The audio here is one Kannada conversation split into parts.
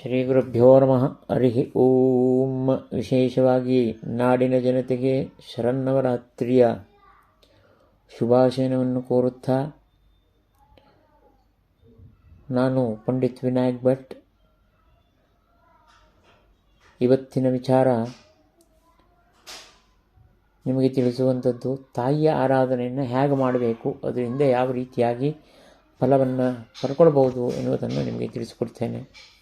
ಶ್ರೀ ಗುರುಭ್ಯೋ ನಮಃ. ಹರಿ ಓಂ. ವಿಶೇಷವಾಗಿ ನಾಡಿನ ಜನತೆಗೆ ಶರನ್ನವರಾತ್ರಿಯ ಶುಭಾಶಯನವನ್ನು ಕೋರುತ್ತಾ ನಾನು ಪಂಡಿತ್ ವಿನಾಯಕ್ ಭಟ್. ಇವತ್ತಿನ ವಿಚಾರ ನಿಮಗೆ ತಿಳಿಸುವಂಥದ್ದು, ತಾಯಿಯ ಆರಾಧನೆಯನ್ನು ಹೇಗೆ ಮಾಡಬೇಕು, ಅದರಿಂದ ಯಾವ ರೀತಿಯಾಗಿ ಫಲವನ್ನು ಪಡ್ಕೊಳ್ಬೋದು ಎನ್ನುವುದನ್ನು ನಿಮಗೆ ತಿಳಿಸಿಕೊಡ್ತೇನೆ.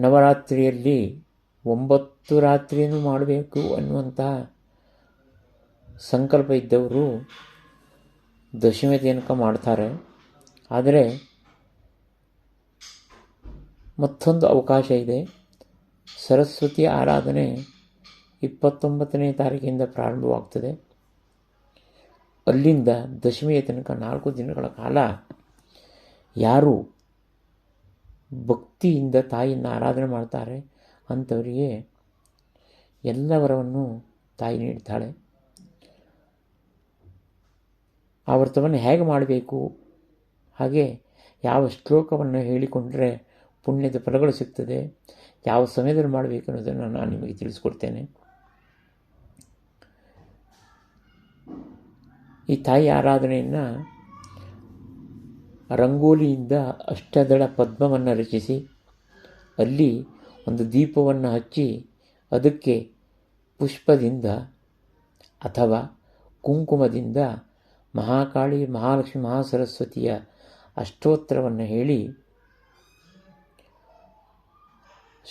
ನವರಾತ್ರಿಯಲ್ಲಿ ಒಂಬತ್ತು ರಾತ್ರಿಯನ್ನು ಮಾಡಬೇಕು ಅನ್ನುವಂತಹ ಸಂಕಲ್ಪ ಇದ್ದವರು ದಶಮಿ ತನಕ ಮಾಡ್ತಾರೆ. ಆದರೆ ಮತ್ತೊಂದು ಅವಕಾಶ ಇದೆ. ಸರಸ್ವತಿ ಆರಾಧನೆ ಇಪ್ಪತ್ತೊಂಬತ್ತನೇ ತಾರೀಕಿಂದ ಪ್ರಾರಂಭವಾಗ್ತದೆ. ಅಲ್ಲಿಂದ ದಶಮಿಯ ತನಕ ನಾಲ್ಕು ದಿನಗಳ ಕಾಲ ಯಾರು ಭಕ್ತಿಯಿಂದ ತಾಯಿಯನ್ನು ಆರಾಧನೆ ಮಾಡ್ತಾರೆ ಅಂಥವರಿಗೆ ಎಲ್ಲ ವರವನ್ನು ತಾಯಿ ನೀಡ್ತಾಳೆ. ಆ ವ್ರತವನ್ನು ಹೇಗೆ ಮಾಡಬೇಕು? ಹಾಗೆ ಯಾವ ಶ್ಲೋಕವನ್ನು ಹೇಳಿಕೊಂಡರೆ ಪುಣ್ಯದ ಫಲಗಳು ಸಿಗ್ತದೆ? ಯಾವ ಸಮಯದಲ್ಲಿ ಮಾಡಬೇಕು ಅನ್ನೋದನ್ನು ನಾನು ನಿಮಗೆ ತಿಳಿಸ್ಕೊಡ್ತೇನೆ. ಈ ತಾಯಿ ಆರಾಧನೆಯನ್ನು ರಂಗೋಲಿಯಿಂದ ಅಷ್ಟದಳ ಪದ್ಮವನ್ನು ರಚಿಸಿ, ಅಲ್ಲಿ ಒಂದು ದೀಪವನ್ನು ಹಚ್ಚಿ ಅದಕ್ಕೆ ಪುಷ್ಪದಿಂದ ಅಥವಾ ಕುಂಕುಮದಿಂದ ಮಹಾಕಾಳಿ, ಮಹಾಲಕ್ಷ್ಮಿ, ಮಹಾಸರಸ್ವತಿಯ ಅಷ್ಟೋತ್ತರವನ್ನು ಹೇಳಿ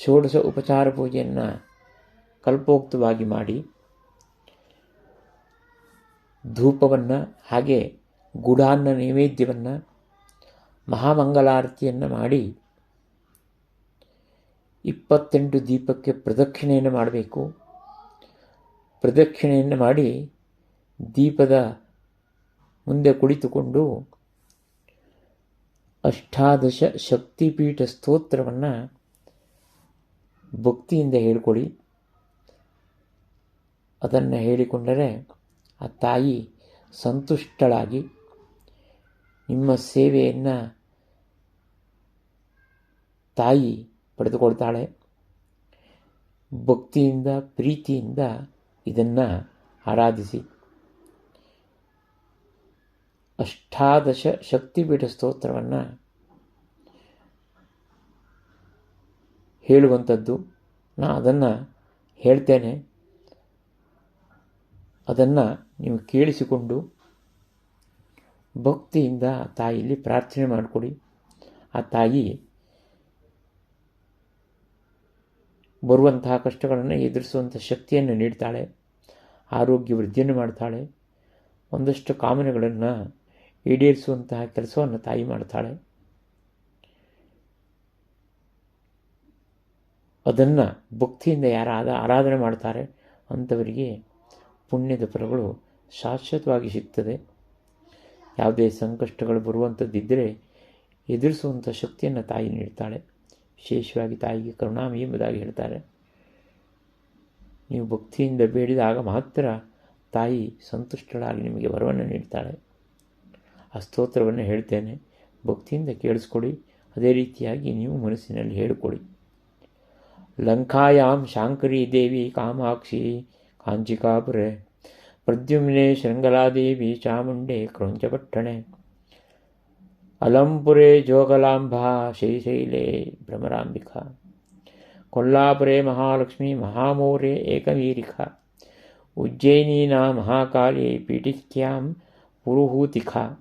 ಷೋಡಶ ಉಪಚಾರ ಪೂಜೆಯನ್ನು ಕಲ್ಪೋಕ್ತವಾಗಿ ಮಾಡಿ, ಧೂಪವನ್ನು ಹಾಗೆ ಗುಡಾನ್ನ ನೈವೇದ್ಯವನ್ನು ಮಹಾಮಂಗಲಾರತಿಯನ್ನು ಮಾಡಿ ಇಪ್ಪತ್ತೆಂಟು ದೀಪಕ್ಕೆ ಪ್ರದಕ್ಷಿಣೆಯನ್ನು ಮಾಡಬೇಕು. ಪ್ರದಕ್ಷಿಣೆಯನ್ನು ಮಾಡಿ ದೀಪದ ಮುಂದೆ ಕುಳಿತುಕೊಂಡು ಅಷ್ಟಾದಶ ಶಕ್ತಿಪೀಠ ಸ್ತೋತ್ರವನ್ನು ಭಕ್ತಿಯಿಂದ ಹೇಳಿಕೊಳ್ಳಿ. ಅದನ್ನು ಹೇಳಿಕೊಂಡರೆ ಆ ತಾಯಿ ಸಂತುಷ್ಟಳಾಗಿ ನಿಮ್ಮ ಸೇವೆಯನ್ನು ತಾಯಿ ಪಡೆದುಕೊಳ್ತಾಳೆ. ಭಕ್ತಿಯಿಂದ, ಪ್ರೀತಿಯಿಂದ ಇದನ್ನು ಆರಾಧಿಸಿ. ಅಷ್ಟಾದಶ ಶಕ್ತಿಪೀಠ ಸ್ತೋತ್ರವನ್ನು ಹೇಳುವಂಥದ್ದು. ನಾ ಅದನ್ನು ಹೇಳ್ತೇನೆ. ಅದನ್ನು ನೀವು ಕೇಳಿಸಿಕೊಂಡು ಭಕ್ತಿಯಿಂದ ತಾಯಿಯಲ್ಲಿ ಪ್ರಾರ್ಥನೆ ಮಾಡಿಕೊಡಿ. ಆ ತಾಯಿ ಬರುವಂತಹ ಕಷ್ಟಗಳನ್ನು ಎದುರಿಸುವಂಥ ಶಕ್ತಿಯನ್ನು ನೀಡ್ತಾಳೆ, ಆರೋಗ್ಯ ವೃದ್ಧಿಯನ್ನು ಮಾಡ್ತಾಳೆ, ಒಂದಷ್ಟು ಕಾಮನೆಗಳನ್ನು ಈಡೇರಿಸುವಂತಹ ಕೆಲಸವನ್ನು ತಾಯಿ ಮಾಡ್ತಾಳೆ. ಅದನ್ನು ಭಕ್ತಿಯಿಂದ ಯಾರು ಆದ, ಆರಾಧನೆ ಮಾಡ್ತಾರೆ ಅಂಥವರಿಗೆ ಪುಣ್ಯದ ಫಲಗಳು ಶಾಶ್ವತವಾಗಿ ಸಿಗ್ತದೆ. ಯಾವುದೇ ಸಂಕಷ್ಟಗಳು ಬರುವಂಥದ್ದಿದ್ದರೆ ಎದುರಿಸುವಂಥ ಶಕ್ತಿಯನ್ನು ತಾಯಿ ನೀಡ್ತಾಳೆ. ವಿಶೇಷವಾಗಿ ತಾಯಿಗೆ ಕರುಣಾಮಿ ಎಂಬುದಾಗಿ ಹೇಳ್ತಾರೆ. ನೀವು ಭಕ್ತಿಯಿಂದ ಬೇಡಿದಾಗ ಮಾತ್ರ ತಾಯಿ ಸಂತುಷ್ಟಳಾಗಿ ನಿಮಗೆ ವರವನ್ನು ನೀಡ್ತಾಳೆ. ಆ ಸ್ತೋತ್ರವನ್ನು ಹೇಳ್ತೇನೆ. ಭಕ್ತಿಯಿಂದ ಕೇಳಿಸ್ಕೊಡಿ ಅದೇ ರೀತಿಯಾಗಿ ನೀವು ಮನಸ್ಸಿನಲ್ಲಿ ಹೇಳಿಕೊಡಿ ಲಂಕಾಯಾಂ ಶಾಂಕರಿ ದೇವಿ ಕಾಮಾಕ್ಷಿ ಕಾಂಚಿಕಾಪುರೆ ಪ್ರದ್ಯುಮ್ನೆ ಶೃಂಗಲಾದೇವಿ ಚಾಮುಂಡೆ ಕ್ರೌಂಚಪಟ್ಟಣೆ अलंपुरे जोगलांबा श्रीशैले भ्रमरांबिका कोल्लापुरे महालक्ष्मी, महामौरे उज्जैनी उज्जयिनीना महाकाले, पीठिक्यां पुरुहूतिका।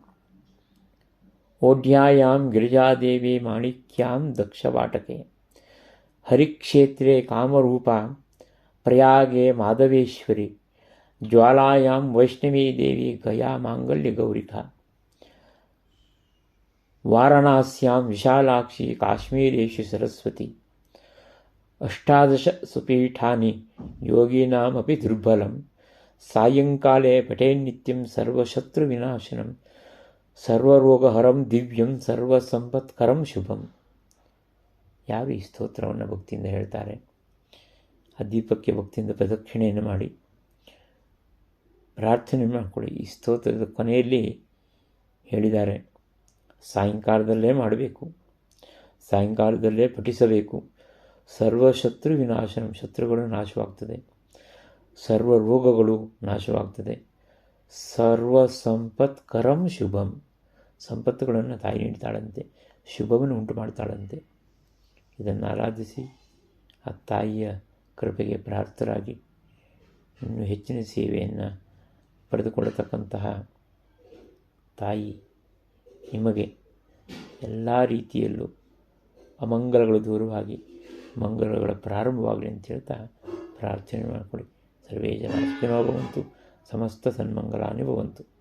ओढ्यायां गिरिजादेवी माणिक्यां दक्षवाटके। हरिक्षेत्रे कामरूपा, प्रयागे माधवेश्वरी। ज्वालायां वैष्णवी देवी गया मांगल्यगौरिका। ವಾರಣಾಸ್ಯಾಂ ವಿಶಾಲಾಕ್ಷಿ ಕಾಶ್ಮೀರೇಶು ಸರಸ್ವತಿ. ಅಷ್ಟಾದಶ ಸುಪೀಠಾನಿ ಯೋಗೀನಾಮಿ ದುರ್ಬಲಂ. ಸಾಯಂಕಾಲೆ ಸರ್ವಶತ್ರು ವಿನಾಶನಂ. ಸರ್ವರೋಗಹರಂ ದಿವ್ಯಂ ಸರ್ವಸಂಪತ್ಕರಂ ಶುಭಂ. ಯಾರು ಈ ಸ್ತೋತ್ರವನ್ನು ಭಕ್ತಿಯಿಂದ ಹೇಳ್ತಾರೆ? ಆ ದೀಪಕ್ಕೆ ಭಕ್ತಿಯಿಂದ ಪ್ರದಕ್ಷಿಣೆಯನ್ನು ಮಾಡಿ. ಪ್ರಾರ್ಥನೆ ಮಾಡಿಕೊಳ್ಳಿ. ಈ ಸ್ತೋತ್ರದ ಕೊನೆಯಲ್ಲಿ ಹೇಳಿದ್ದಾರೆ. ಸಾಯಂಕಾಲದಲ್ಲೇ ಮಾಡಬೇಕು. ಸಾಯಂಕಾಲದಲ್ಲೇ ಪಠಿಸಬೇಕು. ಸರ್ವಶತ್ರು ವಿನಾಶನ, ಶತ್ರುಗಳು ನಾಶವಾಗ್ತದೆ. ಸರ್ವ ರೋಗಗಳು ನಾಶವಾಗ್ತದೆ. ಸರ್ವ ಸಂಪತ್ಕರಂ ಶುಭಂ. ಸಂಪತ್ತುಗಳನ್ನು ತಾಯಿ ನೀಡ್ತಾಳಂತೆ, ಶುಭವನ್ನು ಉಂಟು ಮಾಡ್ತಾಳಂತೆ. ಇದನ್ನು ಆರಾಧಿಸಿ, ಆ ತಾಯಿಯ ಕೃಪೆಗೆ ಪ್ರಾರ್ಥರಾಗಿ, ಇನ್ನೂ ಹೆಚ್ಚಿನ ಸೇವೆಯನ್ನು ಪಡೆದುಕೊಳ್ಳತಕ್ಕಂತಹ ತಾಯಿ ನಿಮಗೆ ಎಲ್ಲ ರೀತಿಯಲ್ಲೂ ಅಮಂಗಲಗಳು ದೂರವಾಗಿ ಮಂಗಲಗಳ ಪ್ರಾರಂಭವಾಗಲಿ ಅಂತ ಹೇಳ್ತಾ ಪ್ರಾರ್ಥನೆ ಮಾಡಿಕೊಳ್ಳಿ. ಸರ್ವೇ ಜನ ಭವಂತು, ಸಮಸ್ತ ಸನ್ಮಂಗಲಾನಿ ಭವಂತು.